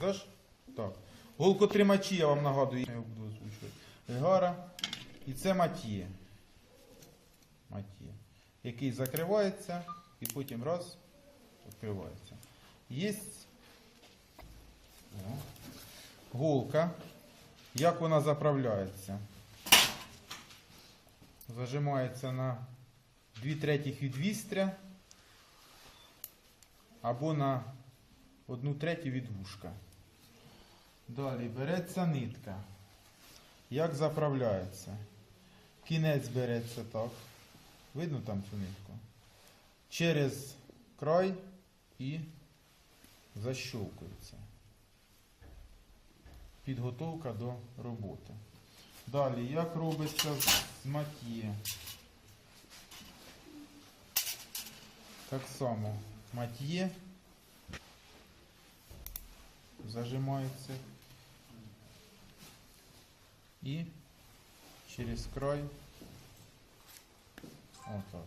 Даш? Так. Голкотримачі, я вам нагадую, я буду озвучувати. Гара. І це матіє. Матіє. Який закривається і потім раз відкривається. Є голка. Як вона заправляється? Зажимається на 2 третіх від вістря або на 1 третю від вушка. Далі береться нитка. Як заправляється? Кінець береться так. Видно там цю нитку? Через край і защовкується. Підготовка до роботи. Далі, як робиться з матіє? Так само матіє зажимається і через край отак.